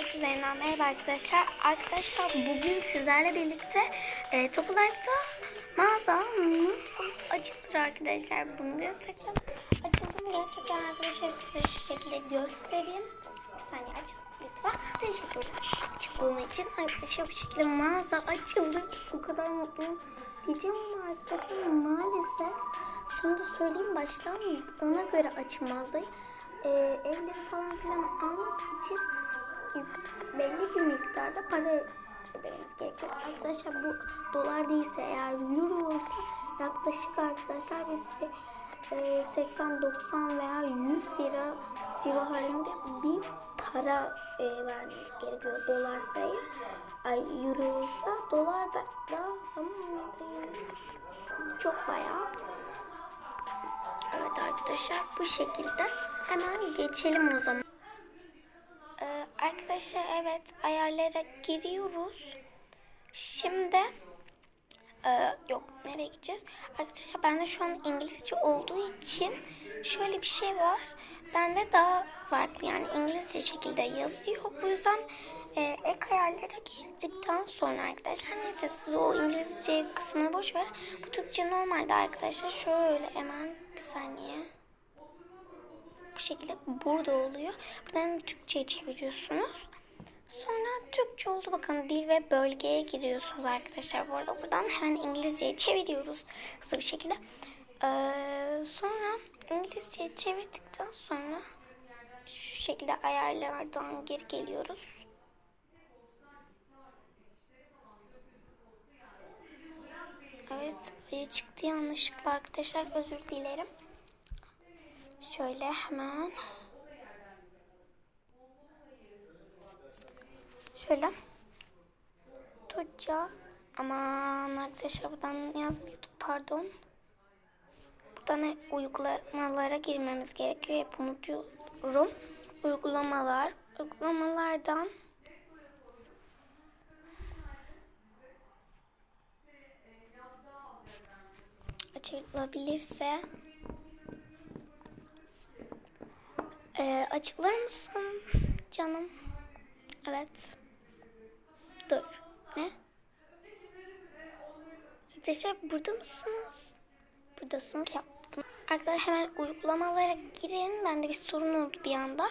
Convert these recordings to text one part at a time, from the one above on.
Üzerinden merhaba arkadaşlar. Arkadaşlar bugün sizlerle birlikte e, Topular'da mağaza nasıl açılır arkadaşlar bunu göstereceğim. Açıldım gerçekten arkadaşlar size şu şekilde göstereyim. Bir saniye açın lütfen. Teşekkürler. Bunun için arkadaşlar bu şekilde mağaza açıldı. O kadar mutluyum. Diyeceğim ama arkadaşlar maalesef şunu da söyleyeyim baştan ona göre açmazdı. E, evleri falan filan almak için belli bir miktarda para ödememiz gerekiyor. Arkadaşlar bu dolar değilse eğer euro olsa yaklaşık arkadaşlar biz e, 80-90 veya 100 lira civarında bir para e, vermemiz gerekiyor dolar sayı. Ay euro olsa dolar da zaman çok bayağı. Evet arkadaşlar bu şekilde hemen geçelim o zaman. Arkadaşlar evet ayarlara giriyoruz. Şimdi e, yok nereye gideceğiz? Arkadaşlar bende şu an İngilizce olduğu için şöyle bir şey var. Bende daha farklı yani İngilizce şekilde yazıyor. Bu yüzden e, ek ayarlara girdikten sonra arkadaşlar neyse siz o İngilizce kısmını boş ver. Bu Türkçe normalde arkadaşlar şöyle hemen bir saniye bu şekilde burada oluyor. Buradan Türkçe'ye çeviriyorsunuz. Sonra Türkçe oldu bakın dil ve bölgeye giriyorsunuz arkadaşlar. Bu arada buradan hemen İngilizceye çeviriyoruz hızlı bir şekilde. Ee, sonra İngilizceye çevirdikten sonra şu şekilde ayarlardan geri geliyoruz. Evet ayı çıktı yanlışlıkla arkadaşlar özür dilerim. Şöyle hemen. Şöyle. Tuca. Aman arkadaşlar buradan yazmıyorduk pardon. Buradan uygulamalara girmemiz gerekiyor. Hep unutuyorum. Uygulamalar. Uygulamalardan açılabilirse Ee, açıklar mısın canım? Evet. Dur. Ne? Arkadaşlar burada mısınız? Buradasınız yaptım. Arkadaşlar hemen uygulamalara girin. Bende bir sorun oldu bir anda.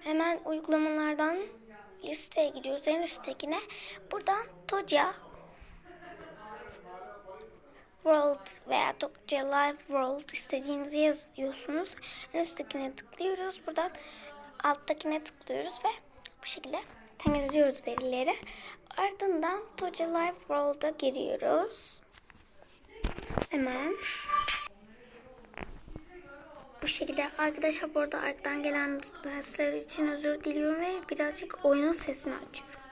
Hemen uygulamalardan listeye giriyoruz. En üsttekine. Buradan Toca World veya Tokyo Live World istediğinizi yazıyorsunuz. En üsttekine tıklıyoruz. Buradan alttakine tıklıyoruz ve bu şekilde temizliyoruz verileri. Ardından Tokyo Live World'a giriyoruz. Hemen. Bu şekilde arkadaşlar bu arada arkadan gelen dersler için özür diliyorum ve birazcık oyunun sesini açıyorum.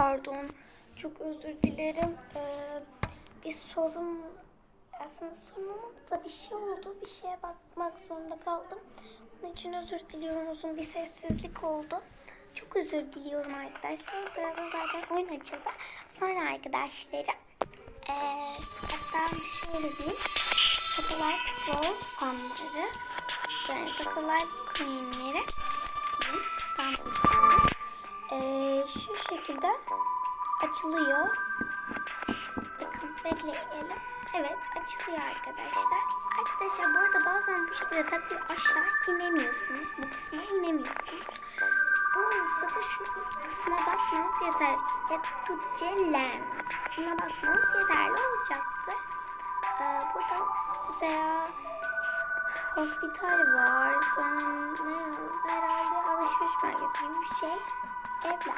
Pardon çok özür dilerim. Ee, bir sorun aslında sorun olmadı da bir şey oldu. Bir şeye bakmak zorunda kaldım. Onun için özür diliyorum. Uzun bir sessizlik oldu. Çok özür diliyorum arkadaşlar. O sırada zaten oyun açıldı. Sonra arkadaşlarım ee, hatta şöyle diyeyim. Satellite Flow fanları yani Satellite Queen'leri ben bulacağım. Ee, şu şekilde açılıyor. Bekleyelim. Evet açılıyor arkadaşlar. Arkadaşlar bu arada bazen bu şekilde takıyor aşağı inemiyorsunuz. Bu kısma inemiyorsunuz. Bu olursa da şu üst kısma basmanız yeter. Ve Tucce Lens. Buna basmanız yeterli olacaktır. Ee, burada mesela hospital var. Sonra ne herhalde alışveriş merkezi gibi bir şey. Evler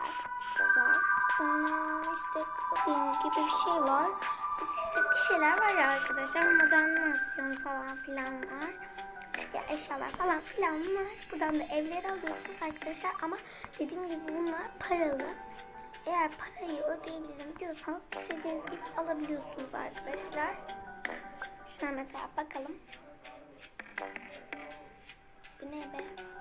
var. Sonra işte kabin gibi bir şey var. İşte bir şeyler var ya arkadaşlar. Modernasyon falan filan var. İşte eşyalar falan filan var. Buradan da evleri alıyorsunuz arkadaşlar. Ama dediğim gibi bunlar paralı. Eğer parayı ödeyebilirim diyorsanız istediğiniz gibi alabiliyorsunuz arkadaşlar. Şuna mesela bakalım. Bu ne be?